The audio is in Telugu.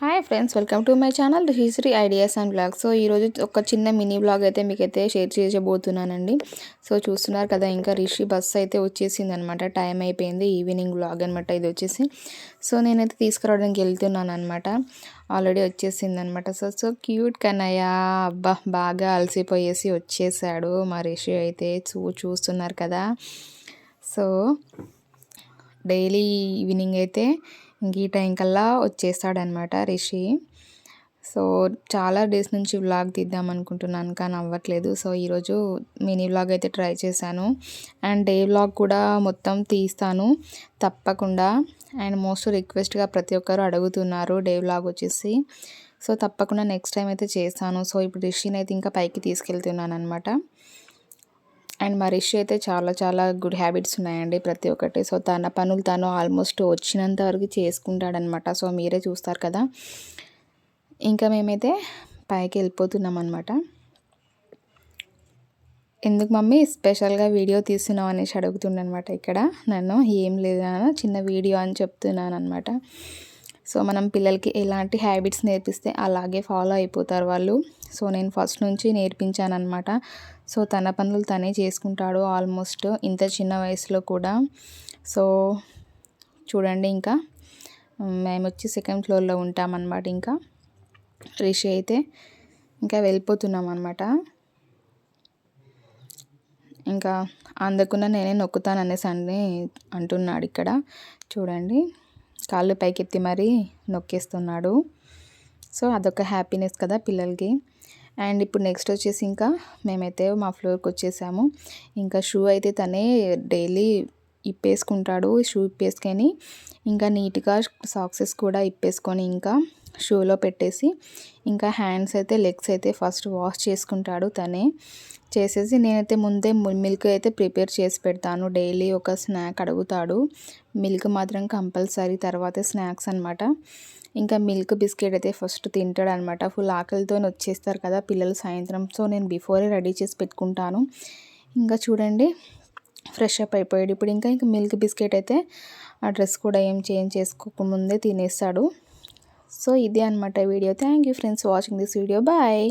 Hi friends welcome to my channel history ideas and blog so ఈరోజు ఒక చిన్న మినీ బ్లాగ్ అయితే మీకైతే షేర్ చేసేబోతున్నానండి సో చూస్తున్నారు కదా ఇంకా రిషి బస్ అయితే వచ్చేసింది అనమాట టైం అయిపోయింది ఈవినింగ్ బ్లాగ్ అనమాట ఇది వచ్చేసి. సో నేనైతే తీసుకురావడానికి వెళ్తున్నాను అనమాట ఆల్రెడీ వచ్చేసింది అనమాట సో సో క్యూట్ కన్నయ్య. అబ్బా బాగా అలసిపోయేసి వచ్చేసాడు. మా రిషి అయితే చూ చూస్తున్నారు కదా. సో డైలీ ఈవినింగ్ అయితే ఈ టైం కల్లా వచ్చేస్తాడనమాట రిషి. సో చాలా డేస్ నుంచి వ్లాగ్ తీద్దాం అనుకుంటున్నాను కానీ అవ్వట్లేదు. సో ఈరోజు మినీ వ్లాగ్ అయితే ట్రై చేశాను. అండ్ డే వ్లాగ్ కూడా మొత్తం తీస్తాను తప్పకుండా. అండ్ మోస్ట్ రిక్వెస్ట్గా ప్రతి ఒక్కరు అడుగుతున్నారు డే వ్లాగ్ వచ్చేసి. సో తప్పకుండా నెక్స్ట్ టైం అయితే చేస్తాను. సో ఇప్పుడు రిషిని అయితే ఇంకా పైకి తీసుకెళ్తున్నాను అనమాట అండ్ మా రిషి అయితే చాలా చాలా గుడ్ హ్యాబిట్స్ ఉన్నాయండి ప్రతి ఒక్కటి. సో తన పనులు తను ఆల్మోస్ట్ వచ్చినంత వరకు చేసుకుంటాడనమాట సో మీరే చూస్తారు కదా. ఇంకా మేమైతే పైకి వెళ్ళిపోతున్నాం అనమాట ఎందుకు మమ్మీ? స్పెషల్గా వీడియో తీస్తున్నావు అనేసి అడుగుతుండనమాట ఇక్కడ. నన్ను ఏం లేదు చిన్న వీడియో అని చెప్తున్నాను అనమాట సో మనం పిల్లలకి ఎలాంటి హ్యాబిట్స్ నేర్పిస్తే అలాగే ఫాలో అయిపోతారు వాళ్ళు. సో నేను ఫస్ట్ నుంచి నేర్పించాను అనమాట సో తన పనులు తనే చేసుకుంటాడు ఆల్మోస్ట్ ఇంత చిన్న వయసులో కూడా. సో చూడండి ఇంకా. మేము వచ్చి సెకండ్ ఫ్లోర్లో ఉంటామన్నమాట ఇంకా. రిషి అయితే ఇంకా వెళ్ళిపోతున్నాం అనమాట ఇంకా అందకుండా నేనే నొక్కుతాను అనేసి అని అంటున్నాడు ఇక్కడ. చూడండి. కాళ్ళు పైకెత్తి మరీ నొక్కేస్తున్నాడు. సో అదొక హ్యాపీనెస్ కదా పిల్లలకి. అండ్ ఇప్పుడు నెక్స్ట్ వచ్చేసి ఇంకా మేమైతే మా ఫ్లోర్కి వచ్చేసాము. ఇంకా షూ అయితే తనే డైలీ ఇప్పేసుకుంటాడు. షూ ఇప్పేసుకొని ఇంకా నీట్గా సాక్సెస్ కూడా ఇప్పేసుకొని ఇంకా షూలో పెట్టేసి ఇంకా హ్యాండ్స్ అయితే లెగ్స్ అయితే ఫస్ట్ వాష్ చేసుకుంటాడు తనే. చేసేసి నేనైతే ముందే మిల్క్ అయితే ప్రిపేర్ చేసి పెడతాను. డైలీ ఒక స్నాక్ అడుగుతాడు. మిల్క్ మాత్రం కంపల్సరీ తర్వాత స్నాక్స్ అనమాట ఇంకా మిల్క్ బిస్కెట్ అయితే ఫస్ట్ తింటాడు అనమాట ఫుల్ ఆకలితో వచ్చేస్తారు కదా పిల్లలు సాయంత్రం. సో నేను బిఫోరే రెడీ చేసి పెట్టుకుంటాను. ఇంకా చూడండి ఫ్రెష్ అప్ అయిపోయాడు. ఇప్పుడు ఇంకా ఇంకా మిల్క్ బిస్కెట్ అయితే ఆ డ్రెస్ కూడా ఏం చేంజ్ చేసుకోకముందే తినేస్తాడు. సో ఇదే అనమాట video. Thank you friends watching this video bye